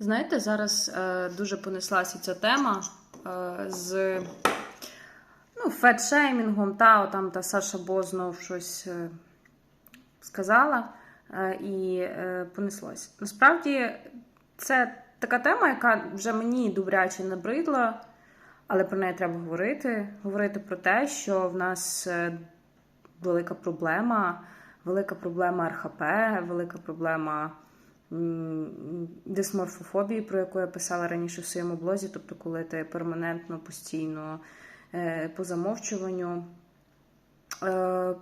Знаєте, зараз е, дуже понеслася ця тема е, з ну, фетшеймінгом, та там та Саша Бознов щось е, сказала е, і е, понеслось. Насправді, це така тема, яка вже мені добряче набридла, але про неї треба говорити. Говорити про те, що в нас е, велика проблема, велика проблема РХП, велика проблема дисморфофобії, про яку я писала раніше в своєму блозі, тобто, коли ти перманентно, постійно е, по замовчуванню. е,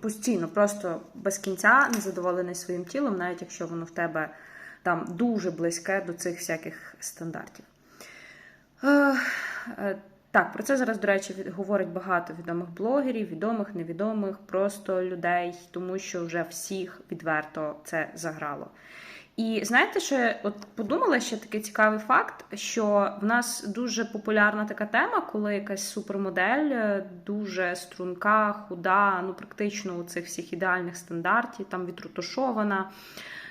Постійно, просто без кінця незадоволений своїм тілом, навіть якщо воно в тебе там дуже близьке до цих всяких стандартів. Так, про це зараз, до речі, говорить багато відомих блогерів, відомих, невідомих, просто людей, тому що вже всіх відверто це заграло. І знаєте, що я от подумала ще такий цікавий факт, що в нас дуже популярна така тема, коли якась супермодель, е, дуже струнка, худа, ну практично у цих всіх ідеальних стандартів, там відротушована,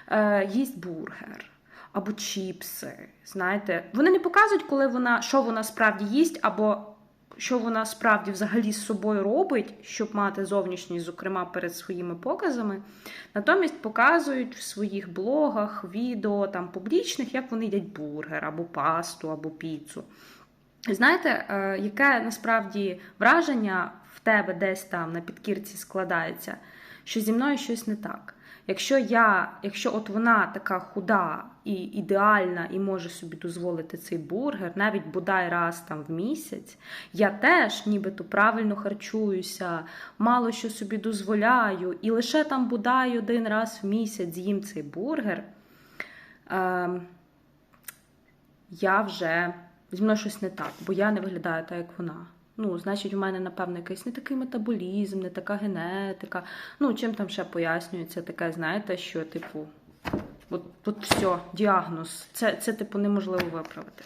е, їсть бургер або чіпси. Знаєте, вони не показують, коли вона що вона справді їсть, або що вона справді взагалі з собою робить, щоб мати зовнішність, зокрема перед своїми показами. Натомість показують в своїх блогах, відео там публічних, як вони їдять бургер або пасту, або піцу. Знаєте, е, яке насправді враження в тебе десь там на підкірці складається, що зі мною щось не так. Якщо я, якщо от вона така худа і ідеальна і може собі дозволити цей бургер, навіть бодай раз там в місяць, я теж нібито правильно харчуюся, мало що собі дозволяю, і лише там бодай один раз в місяць з'їм цей бургер. Ем, я вже зі мною щось не так, бо я не виглядаю так, як вона. Ну, значить, у мене, напевно, якийсь не такий метаболізм, не така генетика. Ну, чим там ще пояснюється таке, знаєте, що, типу, от, от все, діагноз. Це, це, типу, неможливо виправити.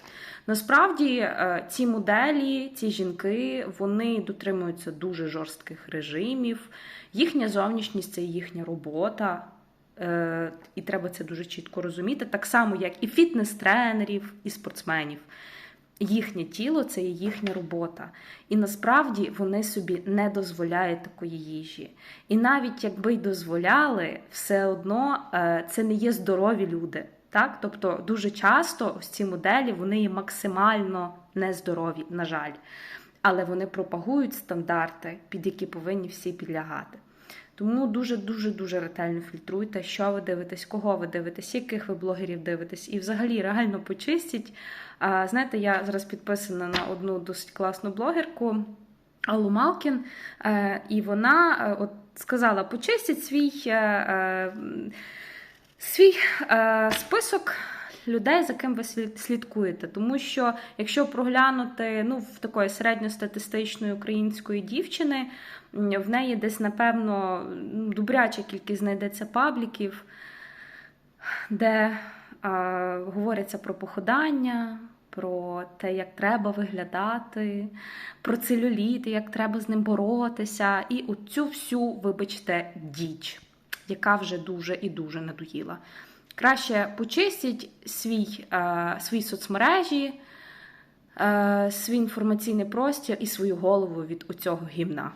Насправді, е, ці моделі, ці жінки, вони дотримуються дуже жорстких режимів. Їхня зовнішність це їхня робота. Е, І треба це дуже чітко розуміти, так само, як і фітнес-тренерів, і спортсменів. Їхнє тіло це є їхня робота. І насправді вони собі не дозволяють такої їжі. І навіть якби й дозволяли, все одно е, це не є здорові люди. Так? Тобто дуже часто ось ці моделі вони є максимально нездорові, на жаль. Але вони пропагують стандарти, під які повинні всі підлягати. Тому дуже дуже дуже ретельно фільтруйте, що ви дивитесь, кого ви дивитесь, яких ви блогерів дивитесь, і взагалі реально почистіть. А, знаєте, я зараз підписана на одну досить класну блогерку Аллу Малкін, е, і вона е, от сказала: почистіть свій, е, свій е, список. Людей, за ким ви слідкуєте, тому що якщо проглянути ну, в такої середньостатистичної української дівчини, в неї десь, напевно, добряча кількість знайдеться пабліків, де а, говориться про походання, про те, як треба виглядати, про целюліт, як треба з ним боротися, і оцю всю, вибачте, діч, яка вже дуже і дуже надоїла. Краще почистіть свій, е, свої соцмережі, е, свій інформаційний простір і свою голову від оцього гімна.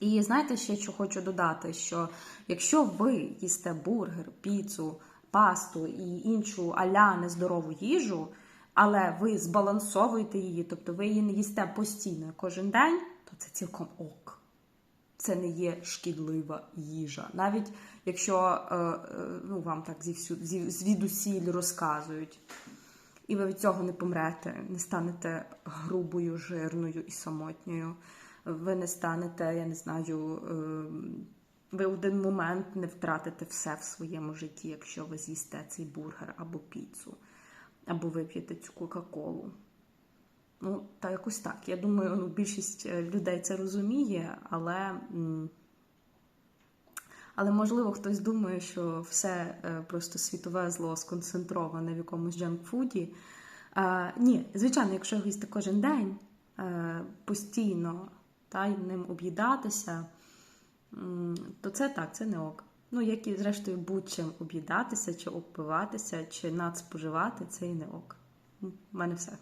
І знаєте, ще що хочу додати: що якщо ви їсте бургер, піцу, пасту і іншу аля нездорову їжу, але ви збалансовуєте її, тобто ви її не їсте постійно кожен день, то це цілком ок. Це не є шкідлива їжа. Навіть якщо е, е, ну, вам так звідусіль розказують, і ви від цього не помрете, не станете грубою, жирною і самотньою. Ви не станете, я не знаю, е, ви один момент не втратите все в своєму житті, якщо ви з'їсте цей бургер або піцу, або вип'єте цю Кока-Колу. Ну, та якось так. Я думаю, ну, більшість е, людей це розуміє, але, але можливо хтось думає, що все е, просто світове зло сконцентроване в якомусь джанкфуді. Е, ні, звичайно, якщо ви їсте кожен день е, постійно та ним об'їдатися, то це так, це не ок. Ну, як і зрештою будь-чим об'їдатися, чи обпиватися, чи надспоживати, це і не ок. У мене все.